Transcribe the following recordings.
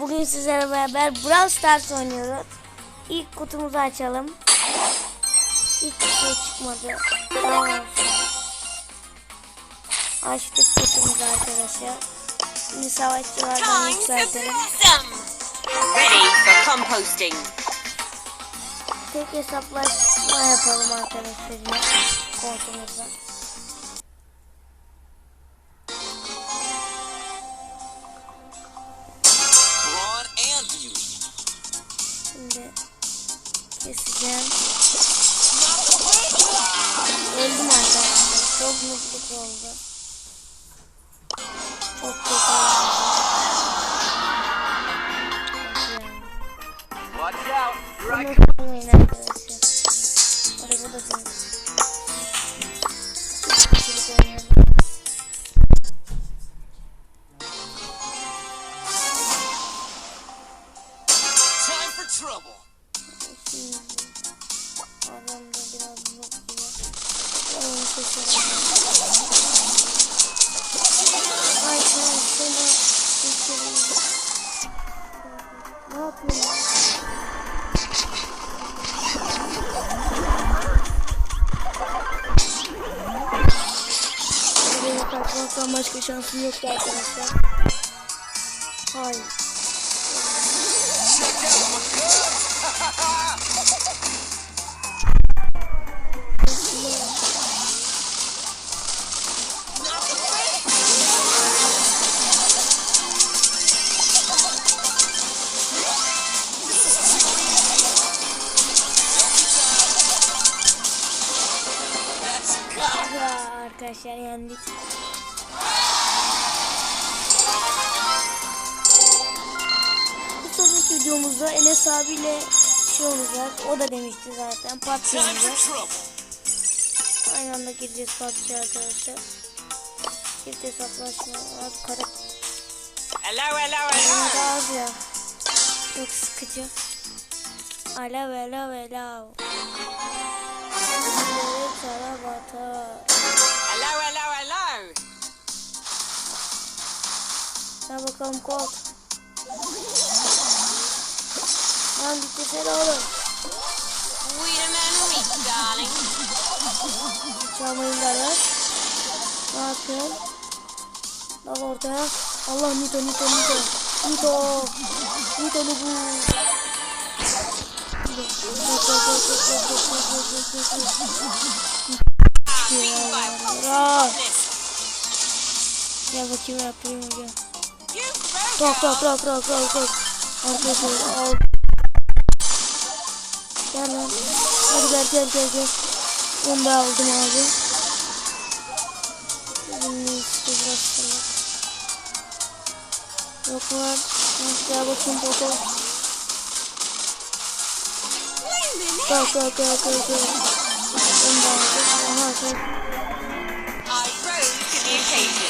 Bugün sizlerle beraber Brawl Stars oynuyoruz. İlk kutumuzu açalım. İlk kutu çıkmadı. Tamam. Açtık kutumuzu arkadaşlar. Şimdi savaşçılardan yükseltelim. Ready for composting. Tek hesaplaşma yapalım arkadaşlar. Kontumuzda. Adam da biraz gibi. Oyun keselim. Ay tamam şöyle keselim. Ne yapıyorsun? Buraya kalkmaktan başka şansım yoktu arkadaşlar. Hayır. Arkadaşlar yendik. Bir sonraki videomuzda Enes abiyle şey olacak. O da demişti zaten. PUBG. Aynı anda gireceğiz PUBG arkadaşlar. Çift hesaplaşma. Abi kara Hello, hello, hello. az ya. Çok sıkıcı. Alo alo alo. Gel bakalım kod. Lan oğlum. A minute, darling. Çalmayın derler. Ne yapıyorsun? Lan ortaya. Allah Nito Nito Nito. Nito. Nito bu. Gel bakayım yapayım gel. Kalk kalk kalk kalk kalk kalk. Arkadaşlar al. Gel lan. Hadi gel gel gel gel. Onu da aldım abi. Şimdi işte biraz salak. Yok var. Gel bakayım foto. Kalk kalk kalk kalk kalk. Onu da aldım. Aha sen. I rose to.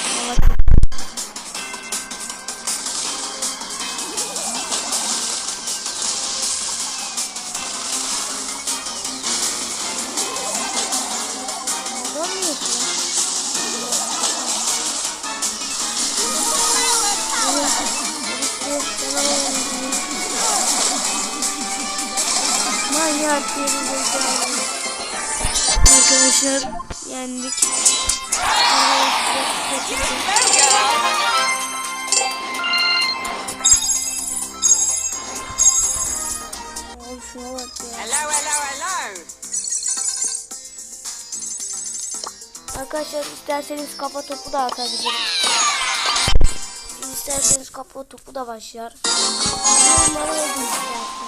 Arkadaşlar yendik. Hello, hello, hello. Arkadaşlar isterseniz kafa topu da atabilirim. İsterseniz kafa topu da başlar. Yazın isterseniz.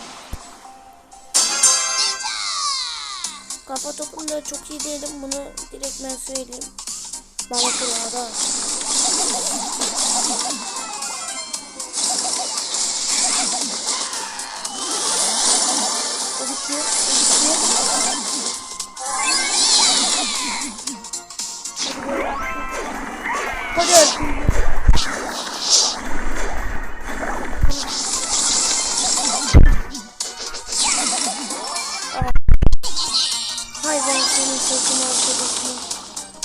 Kafa topunda çok iyi değilim. Bunu direkt ben söyleyeyim. Bana kurada.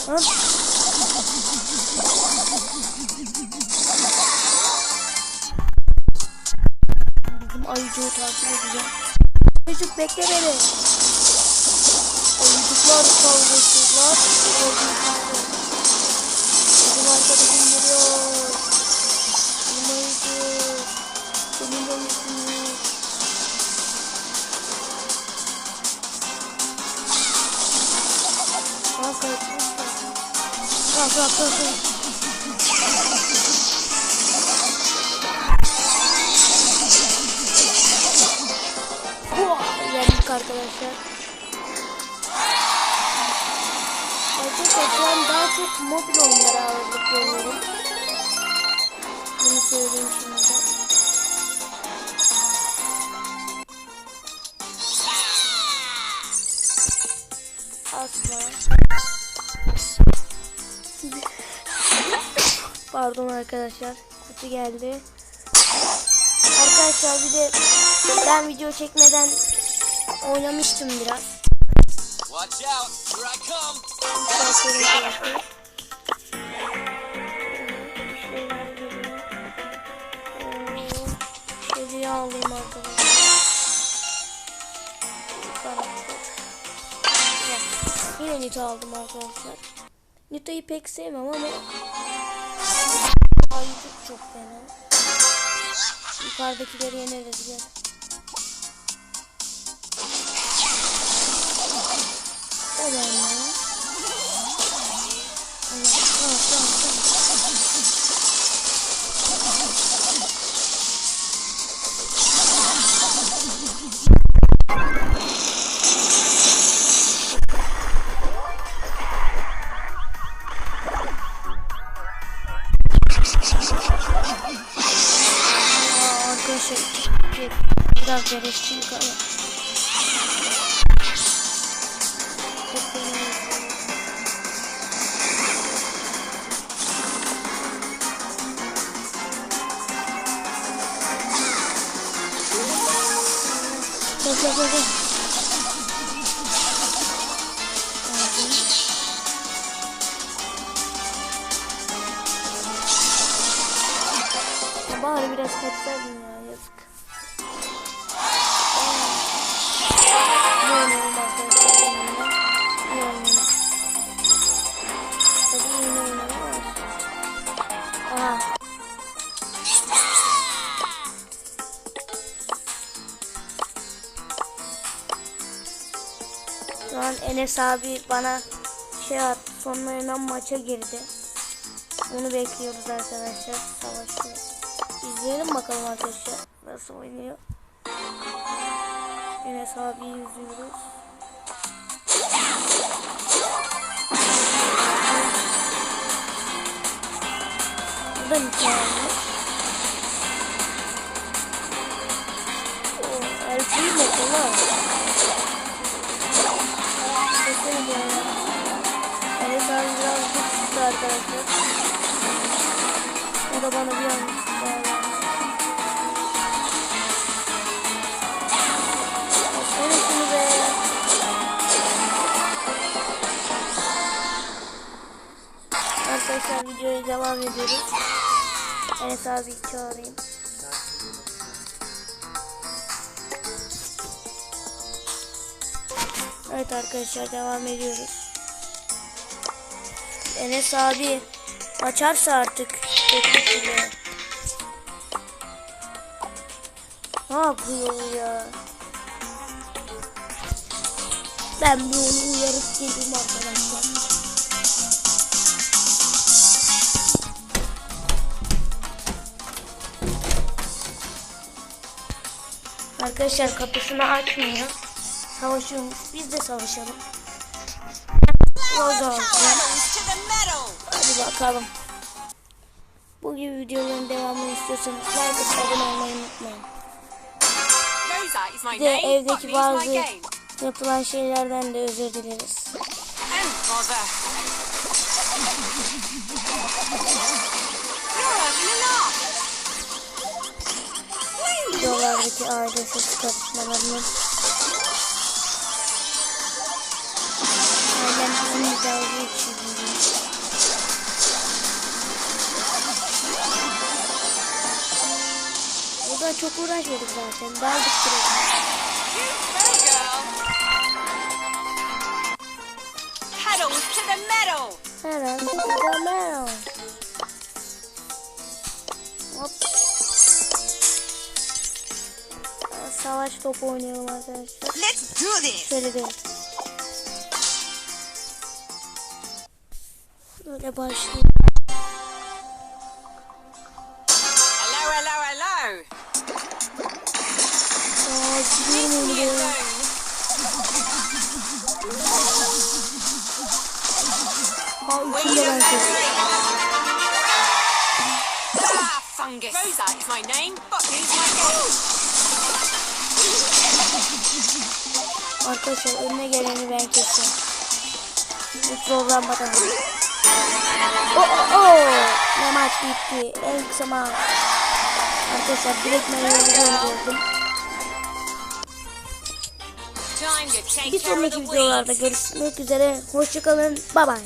Hop. Bizim ayıcığı takip edeceğim. Ayıcık bekle beni. Ayıcıklar kavgasızlar. Bizim arkadaşım geliyor. Bizim ayıcık. Benim de kalk. Hua! Yendik arkadaşlar. Arkadaşlar şu an daha çok mobil oyunlara ağırlık veriyorum. Bunu söyleyeyim şimdi. Asla. Pardon arkadaşlar. Kutu geldi. Arkadaşlar bir de ben video çekmeden oynamıştım biraz. Watch out. Here I come. Alayım arkadaşlar. Yine Nita aldım arkadaşlar. Nita'yı pek sevmem ama Ayıcık çok fena. Yukarıdakileri yeneriz gel. O Bir- biraz gereksiz ama. Gel gel gel gel. Bari biraz kaçsaydın ya Enes abi bana şey attı. Sonlarından maça girdi. Onu bekliyoruz arkadaşlar. Savaşıyor. İzleyelim bakalım arkadaşlar. Nasıl oynuyor. Enes abi izliyoruz. Bu da hikaye. O elfiyi mi kolay? Sesini ya. Enes abi biraz güçlü arkadaşlar. O da bana bir an. Arkadaşlar videoya devam ediyoruz. Enes abi çağırayım. Evet arkadaşlar devam ediyoruz. Enes abi açarsa artık. Ne yapıyor ya? Ben bir onu uyarıp geleyim arkadaşlar. Arkadaşlar kapısını açmıyor. Savaşıyormuş. Biz de savaşalım. Metal. Hadi bakalım. Bu gibi videoların devamını istiyorsanız like atıp abone olmayı unutmayın. Rosa Bir de evdeki bazı yapılan şeylerden de özür dileriz. Videolardaki aile ses karışmalarını Bizim dalga geçiyor. Buradan çok uğraşmadık zaten. Daldık direkt. Pedals to the metal. Hemen Camero. Hop. Savaş topu oynayalım arkadaşlar. Let's do this. Şöyle bir. Böyle başlayayım. Hello, hello, hello. Aa, gidiyorum Leave me öyle. alone. Ha Wait üçünde a ben minute. kesin. Ah, fungus. Rosa is my name. İs my name. Arkadaşlar önüne geleni ben keseceğim. Hiç zorlanmadan. Oo, oo, oo. Ne maç bitti. En kısa maç. Arkadaşlar direkt to take Bir sonraki videolarda görüşmek üzere. Hoşçakalın. Bye bye.